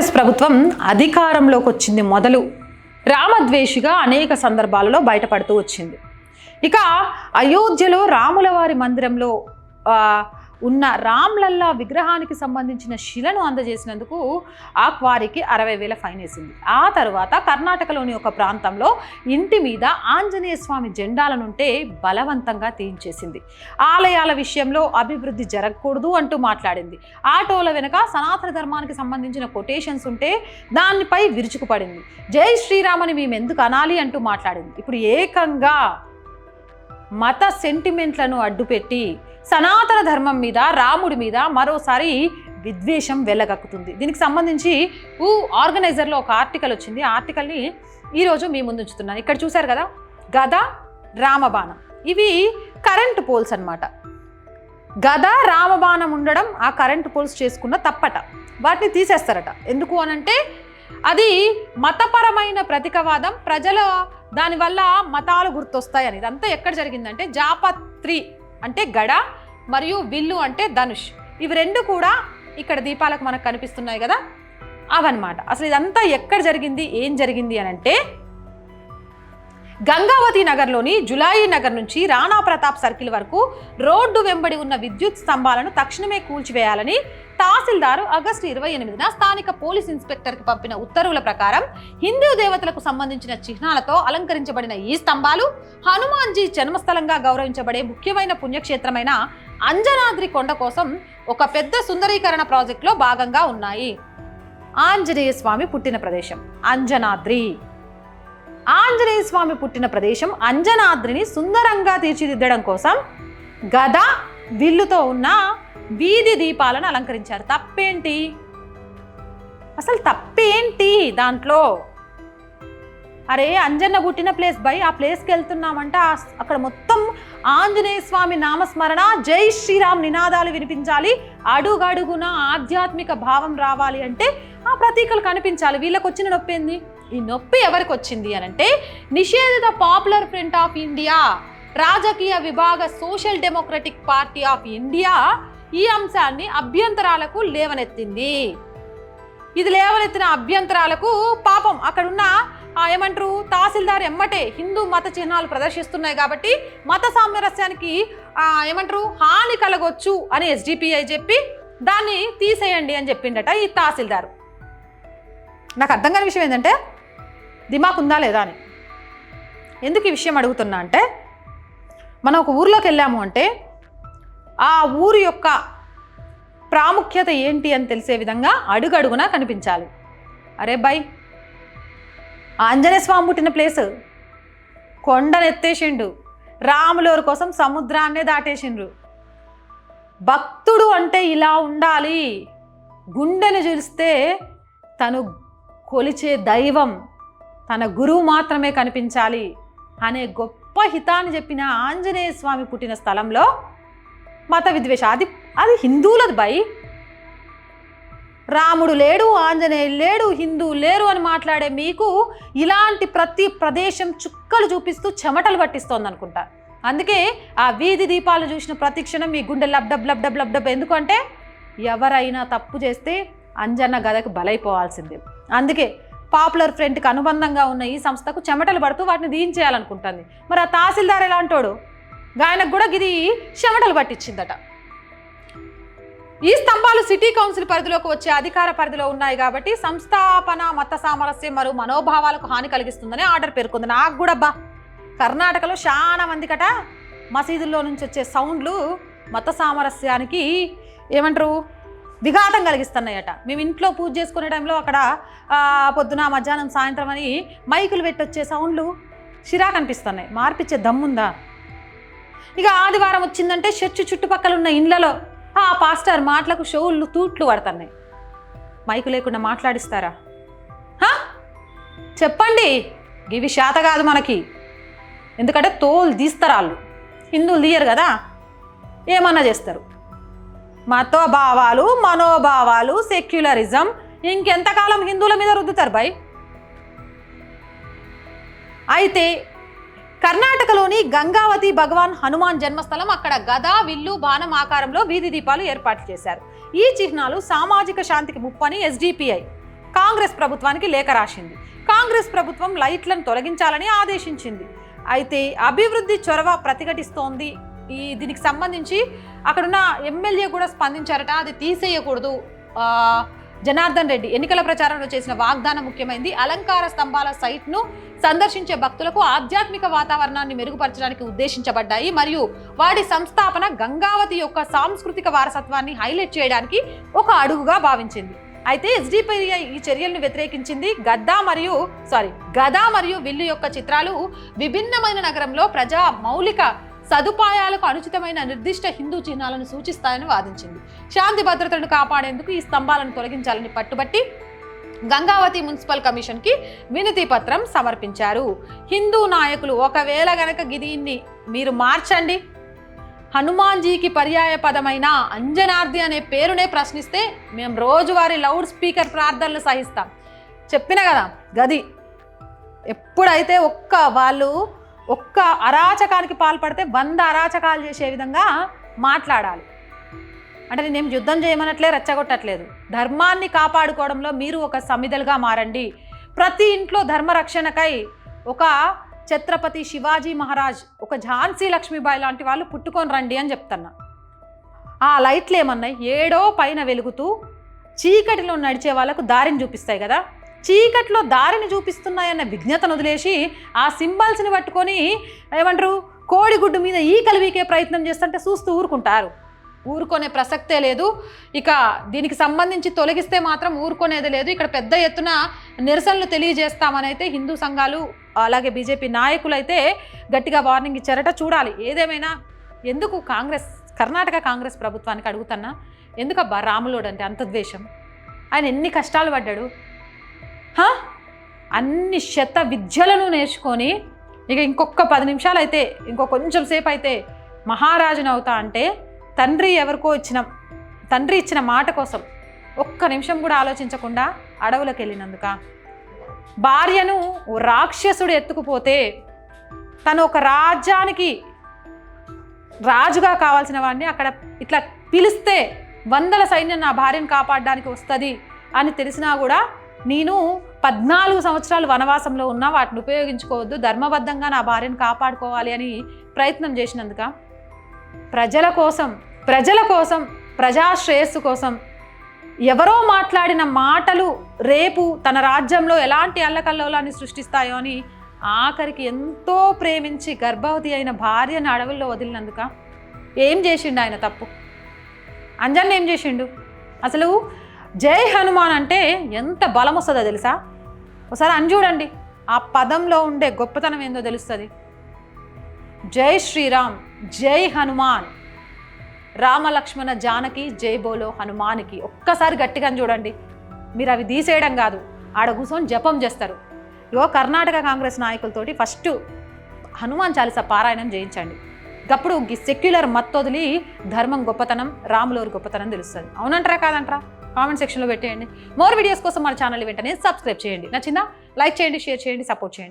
కాంగ్రెస్ ప్రభుత్వం అధికారంలోకి వచ్చింది మొదలు. రామద్వేషిగా అనేక సందర్భాలలో బయటపడుతూ వచ్చింది. ఇక అయోధ్యలో రాముల వారి మందిరంలో ఉన్న రామ్లల్లా విగ్రహానికి సంబంధించిన శిలను అందజేసినందుకు ఆ క్వారీకి అరవై వేల ఫైన్ వేసింది. ఆ తర్వాత కర్ణాటకలోని ఒక ప్రాంతంలో ఇంటి మీద ఆంజనేయ స్వామి జెండాలనుంటే బలవంతంగా తీయించేసింది. ఆలయాల విషయంలో అభివృద్ధి జరగకూడదు అంటూ మాట్లాడింది. ఆటోల వెనుక సనాతన ధర్మానికి సంబంధించిన కొటేషన్స్ ఉంటే దానిపై విరుచుకుపడింది. జై శ్రీరామని మేము ఎందుకు అనాలి అంటూ మాట్లాడింది. ఇప్పుడు ఏకంగా మత సెంటిమెంట్లను అడ్డుపెట్టి సనాతన ధర్మం మీద రాముడి మీద మరోసారి విద్వేషం వెళ్ళగక్కుతుంది దీనికి సంబంధించి ఊ ఆర్గనైజర్లో ఒక ఆర్టికల్ వచ్చింది. ఆ ఆర్టికల్ని ఈరోజు మీ ముందు ఉంచుతున్నాను. ఇక్కడ చూశారు కదా? గద రామబాణం. ఇవి కరెంటు పోల్స్ అన్నమాట. గద రామబాణం ఉండడం ఆ కరెంటు పోల్స్ చేసుకున్న తప్పట. వాటిని తీసేస్తారట. ఎందుకు అనంటే అది మతపరమైన ప్రతికవాదం. ప్రజల దానివల్ల మతాలు గుర్తొస్తాయని. ఇదంతా ఎక్కడ జరిగిందంటే జాపత్రి అంటే గడ మరియు విల్లు అంటే ధనుష్. ఇవి రెండు కూడా ఇక్కడ దీపాలకు మనకు కనిపిస్తున్నాయి కదా? అవన్నమాట. అసలు ఇదంతా ఎక్కడ జరిగింది? ఏం జరిగింది అని అంటే గంగావతి నగర్లోని జులాయి నగర్ నుంచి రాణా ప్రతాప్ సర్కిల్ వరకు రోడ్డు వెంబడి ఉన్న విద్యుత్ స్తంభాలను తక్షణమే కూల్చివేయాలని తహసీల్దారు ఆగస్టు ఇరవై ఎనిమిదిన స్థానిక పోలీస్ ఇన్స్పెక్టర్కి పంపిన ఉత్తర్వుల ప్రకారం హిందూ దేవతలకు సంబంధించిన చిహ్నాలతో అలంకరించబడిన ఈ స్తంభాలు హనుమాన్జీ జన్మస్థలంగా గౌరవించబడే ముఖ్యమైన పుణ్యక్షేత్రమైన అంజనాద్రి కొండ కోసం ఒక పెద్ద సుందరీకరణ ప్రాజెక్టులో భాగంగా ఉన్నాయి. ఆంజనేయ స్వామి పుట్టిన ప్రదేశం అంజనాద్రి. ఆంజనేయ స్వామి పుట్టిన ప్రదేశం అంజనాద్రిని సుందరంగా తీర్చిదిద్దడం కోసం గద విల్లుతో ఉన్న వీధి దీపాలను అలంకరించారు. తప్పేంటి? అసలు తప్పేంటి దాంట్లో? అరే అంజన్న పుట్టిన ప్లేస్ బై ఆ ప్లేస్కి వెళ్తున్నామంటే. అక్కడ మొత్తం ఆంజనేయ స్వామి నామస్మరణ. జై శ్రీరామ్ నినాదాలు వినిపించాలి. అడుగడుగున ఆధ్యాత్మిక భావం రావాలి అంటే ఆ ప్రతీకలు కనిపించాలి. వీళ్ళకి వచ్చిన నొప్పి ఏంది? ఈ నొప్పి ఎవరికి వచ్చింది అని అంటే నిషేధిత పాపులర్ ఫ్రంట్ ఆఫ్ ఇండియా రాజకీయ విభాగ social democratic party of India ఈ అంశాన్ని అభ్యంతరాలకు లేవనెత్తింది. ఇది లేవనెత్తిన అభ్యంతరాలకు పాపం. అక్కడున్న ఏమంటారు? తహసీల్దార్ ఎమ్మటే హిందూ మత చిహ్నాలు ప్రదర్శిస్తున్నాయి కాబట్టి మత సామరస్యానికి ఏమంటారు? హాని కలగొచ్చు అని ఎస్డిపిఐ చెప్పి దాన్ని తీసేయండి అని చెప్పిండట ఈ తహసీల్దార్. నాకు అర్థం కాని విషయం ఏంటంటే దిమాకు ఉందా లేదా అని. ఎందుకు ఈ విషయం అడుగుతున్నా అంటే మనం ఒక ఊర్లోకి వెళ్ళాము అంటే ఆ ఊరి యొక్క ప్రాముఖ్యత ఏంటి అని తెలిసే విధంగా అడుగడుగునా కనిపించాలి. అరే బై ఆంజనేయ స్వామి పుట్టిన ప్లేస్. కొండనెత్తేసిండు. రాములోరు కోసం సముద్రాన్నే దాటేసిండ్రు. భక్తుడు అంటే ఇలా ఉండాలి. గుండెను చూస్తే తను కొలిచే దైవం తన గురువు మాత్రమే కనిపించాలి అనే గొప్ప హితాన్ని చెప్పిన ఆంజనేయ స్వామి పుట్టిన స్థలంలో మత విద్వేష అది అది హిందువులది బై. రాముడు లేడు ఆంజనేయులు లేడు హిందువు లేరు అని మాట్లాడే మీకు ఇలాంటి ప్రతి ప్రదేశం చుక్కలు చూపిస్తూ చెమటలు పట్టిస్తోంది అనుకుంటా. అందుకే ఆ వీధి దీపాలు చూసిన ప్రతి క్షణం మీ గుండె లబ్డబ్ లబ్డబ్ లబ్డబ్ ఎందుకంటే ఎవరైనా తప్పు చేస్తే అంజన్న గదకు బలైపోవాల్సిందే. అందుకే పాపులర్ ఫ్రంట్కి అనుబంధంగా ఉన్న ఈ సంస్థకు చెమటలు పడుతూ వాటిని దీంచేయాలనుకుంటుంది. మరి ఆ తహసీల్దార్ ఎలాంటోడు? ఆయనకు కూడా ఇది చెమటలు పట్టించిందట. ఈ స్తంభాలు సిటీ కౌన్సిల్ పరిధిలోకి వచ్చే అధికార పరిధిలో ఉన్నాయి కాబట్టి సంస్థాపన మత సామరస్యం మరియు మనోభావాలకు హాని కలిగిస్తుందని ఆర్డర్ పేర్కొంది. నాకు కూడా బా కర్ణాటకలో చాలా మందికట మసీదుల్లో నుంచి వచ్చే సౌండ్లు మత సామరస్యానికి ఏమంటారు విఘాతం కలిగిస్తున్నాయట. మేము ఇంట్లో పూజ చేసుకునే టైంలో అక్కడ పొద్దున మధ్యాహ్నం సాయంత్రం అని మైకులు పెట్టి వచ్చే సౌండ్లు చిరాకు అనిపిస్తున్నాయి. మార్పిచ్చే దమ్ముందా? ఇక ఆదివారం వచ్చిందంటే చర్చి చుట్టుపక్కల ఉన్న ఇండ్లలో ఆ పాస్టర్ మాటలకు షోళ్ళు తూట్లు పడుతున్నాయి. మైకు లేకుండా మాట్లాడిస్తారా? చెప్పండి. ఇవి శాత కాదు మనకి. ఎందుకంటే తోలు తీస్తారు వాళ్ళు. హిందువులు తీయరు కదా. ఏమన్నా చేస్తారు? మతోభావాలు మనోభావాలు సెక్యులరిజం ఇంకెంతకాలం హిందువుల మీద రుద్దుతారు బై? అయితే కర్ణాటకలోని గంగావతి భగవాన్ హనుమాన్ జన్మస్థలం అక్కడ గదా విల్లు బాణం ఆకారంలో వీధి దీపాలు ఏర్పాటు చేశారు. ఈ చిహ్నాలు సామాజిక శాంతికి ముప్పని ఎస్డిపిఐ. కాంగ్రెస్ ప్రభుత్వానికి లేఖ రాసింది. కాంగ్రెస్ ప్రభుత్వం లైట్లను తొలగించాలని ఆదేశించింది. అయితే అభివృద్ధి చొరవ ప్రతిఘటిస్తోంది. ఈ దీనికి సంబంధించి అక్కడున్న ఎమ్మెల్యే కూడా స్పందించారట అది తీసేయకూడదు. జనార్దన్ రెడ్డి ఎన్నికల ప్రచారంలో చేసిన వాగ్దానం ముఖ్యమైంది. అలంకార స్తంభాల సైట్ను సందర్శించే భక్తులకు ఆధ్యాత్మిక వాతావరణాన్ని మెరుగుపరచడానికి ఉద్దేశించబడ్డాయి. మరియు వాటి సంస్థాపన గంగావతి యొక్క సాంస్కృతిక వారసత్వాన్ని హైలైట్ చేయడానికి ఒక అడుగుగా భావించింది. అయితే ఎస్డిపిఐ ఈ చర్యలను వ్యతిరేకించింది గద్దా మరియు సారీ గదా మరియు విల్లు యొక్క చిత్రాలు విభిన్నమైన నగరంలో ప్రజా మౌలిక సదుపాయాలకు అనుచితమైన నిర్దిష్ట హిందూ చిహ్నాలను సూచిస్తాయని వాదించింది. శాంతి భద్రతను కాపాడేందుకు ఈ స్తంభాలను తొలగించాలని పట్టుబట్టి గంగావతి మున్సిపల్ కమిషన్కి వినతి పత్రం సమర్పించారు. హిందూ నాయకులు ఒకవేళ గనక గిదీన్ని మీరు మార్చండి. హనుమాన్జీకి పర్యాయ పదమైన అంజనార్ది అనే పేరునే ప్రశ్నిస్తే మేము రోజువారీ లౌడ్ స్పీకర్ ప్రార్థనలు సహిస్తాం. చెప్పిన కదా గది. ఎప్పుడైతే ఒక్క వాళ్ళు ఒక్క అరాచకానికి పాల్పడితే వంద అరాచకాలు చేసే విధంగా మాట్లాడాలి. అంటే నేనేం యుద్ధం చేయమనట్లే రెచ్చగొట్టట్లేదు. ధర్మాన్ని కాపాడుకోవడంలో మీరు ఒక సమిధలుగా మారండి. ప్రతి ఇంట్లో ధర్మరక్షణకై ఒక ఛత్రపతి శివాజీ మహారాజ్ ఒక ఝాన్సీ లక్ష్మీబాయి లాంటి వాళ్ళు పుట్టుకొని రండి అని చెప్తున్నా. ఆ లైట్లు ఏమన్నాయి? ఏడో పైన వెలుగుతూ చీకటిలో నడిచే వాళ్ళకు దారిని చూపిస్తాయి కదా? చీకట్లో దారిని చూపిస్తున్నాయన్న విజ్ఞతను వదిలేసి ఆ సింబల్స్ని పట్టుకొని ఏమంటారు కోడిగుడ్డు మీద ఈకలు వీకే ప్రయత్నం చేస్తుంటే చూస్తూ ఊరుకుంటారు. ఊరుకునే ప్రసక్తే లేదు. ఇక దీనికి సంబంధించి తొలగిస్తే మాత్రం ఊరుకునేది లేదు. ఇక్కడ పెద్ద ఎత్తున నిరసనలు తెలియజేస్తామని అయితే హిందూ సంఘాలు అలాగే బీజేపీ నాయకులు అయితే గట్టిగా వార్నింగ్ ఇచ్చారట. చూడాలి ఏదేమైనా ఎందుకు కాంగ్రెస్ కర్ణాటక కాంగ్రెస్ ప్రభుత్వానికి అడుగుతున్నా? ఎందుకబ్బా రాములోడు అంటే అంత ద్వేషం? ఆయన ఎన్ని కష్టాలు పడ్డాడు? అన్ని శత విద్యలను నేర్చుకొని ఇక ఇంకొక పది నిమిషాలు అయితే ఇంకో కొంచెం సేపు అయితే మహారాజుని అవుతా అంటే తండ్రి ఎవరికో ఇచ్చిన తండ్రి ఇచ్చిన మాట కోసం ఒక్క నిమిషం కూడా ఆలోచించకుండా అడవులకు వెళ్ళినందుక. భార్యను ఓ రాక్షసుడు ఎత్తుకుపోతే తను ఒక రాజ్యానికి రాజుగా కావాల్సిన వాడిని అక్కడ ఇట్లా పిలిస్తే వందల సైన్యం నా భార్యను కాపాడడానికి వస్తుంది అని తెలిసినా కూడా నేను పద్నాలుగు సంవత్సరాలు వనవాసంలో ఉన్నా వాటిని ఉపయోగించుకోవద్దు ధర్మబద్ధంగా నా భార్యను కాపాడుకోవాలి అని ప్రయత్నం చేసినందుక ప్రజల కోసం ప్రజల కోసం ప్రజాశ్రేయస్సు కోసం ఎవరో మాట్లాడిన మాటలు రేపు తన రాజ్యంలో ఎలాంటి అల్లకల్లోలాన్ని సృష్టిస్తాయో అని ఆఖరికి ఎంతో ప్రేమించి గర్భవతి అయిన భార్యను అడవుల్లో వదిలినందుక ఏం చేసిండు ఆయన తప్పు? అంజన్ ఏం చేసిండు? అసలు జై హనుమాన్ అంటే ఎంత బలం వస్తుందో తెలుసా? ఒకసారి అని చూడండి. ఆ పదంలో ఉండే గొప్పతనం ఏందో తెలుస్తుంది. జై శ్రీరామ్ జై హనుమాన్. రామలక్ష్మణ జానకి జై బోలో హనుమానికి ఒక్కసారి గట్టిగా చూడండి. మీరు అవి తీసేయడం కాదు ఆడ కూర్చొని జపం చేస్తారు. ఇగో కర్ణాటక కాంగ్రెస్ నాయకులతోటి ఫస్ట్ హనుమాన్ చాలీసా పారాయణం చేయించండి. గప్పుడు సెక్యులర్ మత్తొదిలి ధర్మం గొప్పతనం రాములోరి గొప్పతనం తెలుస్తుంది. అవునంటారా కాదంటారా? కామెంట్ సెక్షన్లో పెట్టేయండి. మోర్ వీడియోస్ కోసం మన ఛానల్ వెంటనే సబ్స్క్రైబ్ చేయండి. నచ్చిందా? లైక్ చేయండి షేర్ చేయండి సపోర్ట్ చేయండి.